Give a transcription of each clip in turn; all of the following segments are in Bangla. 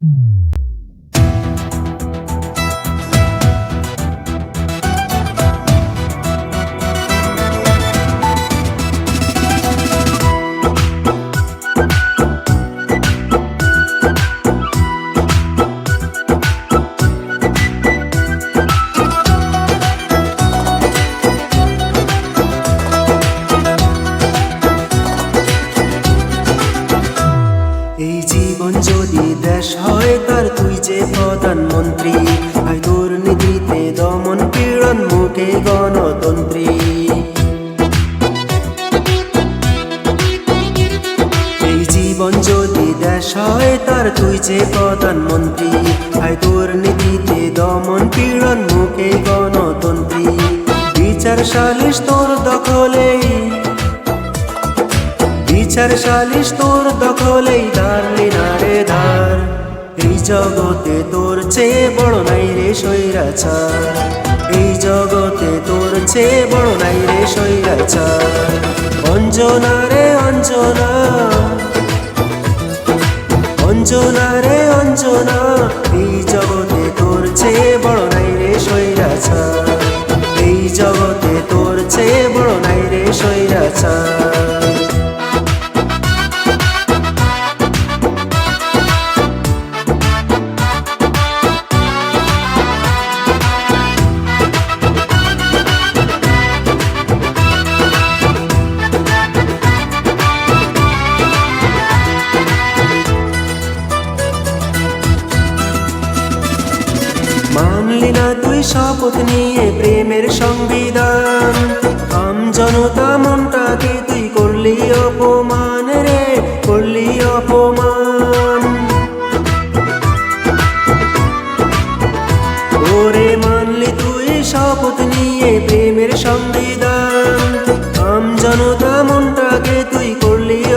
এই যদি দেশ হয় তার তুই যে প্রধানমন্ত্রী আই দুর্নীতিতে দমন পীড়ন মুখে গণতন্ত্রী। যদি দেশ হয় তার তুই যে প্রধানমন্ত্রী আই দুর্নীতিতে দমন পীড়ন মুখে গণতন্ত্রী। বিচার সালিশ তোর দখলেই, বিচার সালিশ তোর দখলেই এই জগতে তোর চেয়ে বড় নাই রে সৈরাচার এই জগতে তোর চেয়ে বড় নাই রে সৈরাচার অঞ্জনা রে অঞ্জনা অঞ্জনা রে অঞ্জনা, এই জগতে তোর চেয়ে বড় নাই রে সৈরাচার এই জগতে তোর চেয়ে বড় নাই রে সৈরাচার মানলি না তুই শপথ নিয়ে প্রেমের সংবিধান? আম জনতা মনটাকে তুই করলি অপমান রে? করলি অপমান? ওরে মানলি তুই শপথ নিয়ে প্রেমের সংবিধান? আম জনতা মনটাকে তুই করলি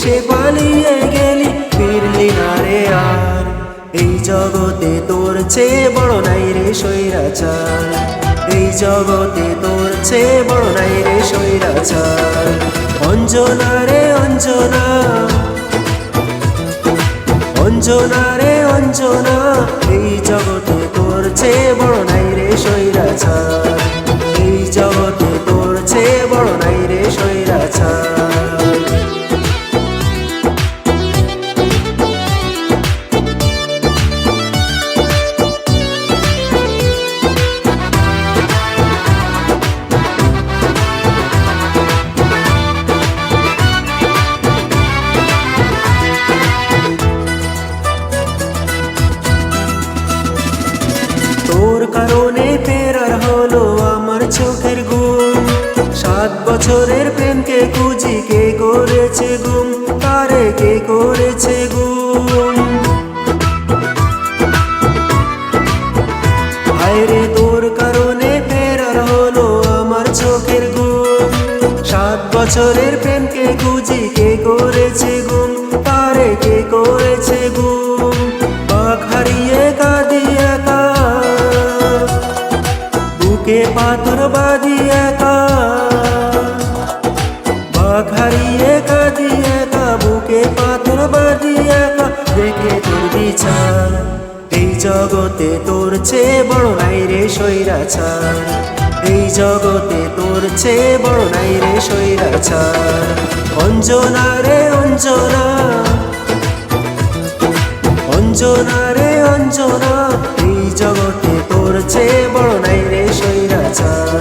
দেশে পালিয়ে গেলি ফিরলি না রে আর। এই জগতে তোর চেয়ে বড় নাই রে সৈরাচার এই জগতে তোর চেয়ে বড় নাই রে সৈরাচার অঞ্জনা রে অঞ্জনা। অঞ্জনা রে অঞ্জনা। বছরের প্রেমকে খুঁজি কে করেছে গুম? তারে কে করেছে গুম? তোর কারণে ফেরার হলো আমার চোখের গুম। সাত বছরের প্রেমকে খুঁজি বাঘ হারিয়ে কাঁদি একা বুকে পাথর বাঁধি একা দেখে তোর বিচার এই জগতে তোর চেয়ে বড় নাই রে সৈরাচার এই জগতে তোর চেয়ে বড় নাই রে সৈরাচার অঞ্জনা রে অঞ্জনা। অঞ্জনা রে অঞ্জনা। এই জগতে তোর চেয়ে বড় নাই রে সৈরাচার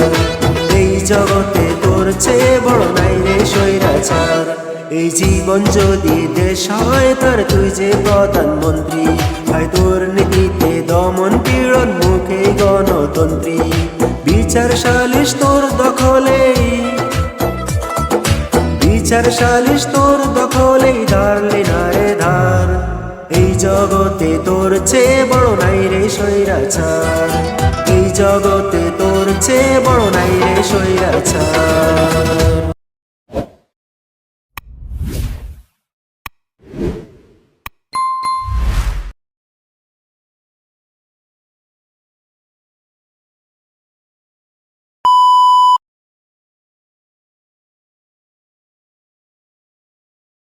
এই জগতে তোর চেয়ে বড় নাই এই জীবন যদি দেশ হয়, তার তুই যে প্রধানমন্ত্রী। হয় তোর নীতিতে দমন পীড়ন মুখে গণতন্ত্রী। বিচার সালিশ তোর দখলেই। বিচার সালিশ তোর দখলেই ধারলি না রে ধার। এই জগতে তোর চেয়ে বড় নাই রে সৈরাচার এই জগতে তোর চেয়ে বড় নাই রে সৈরাচার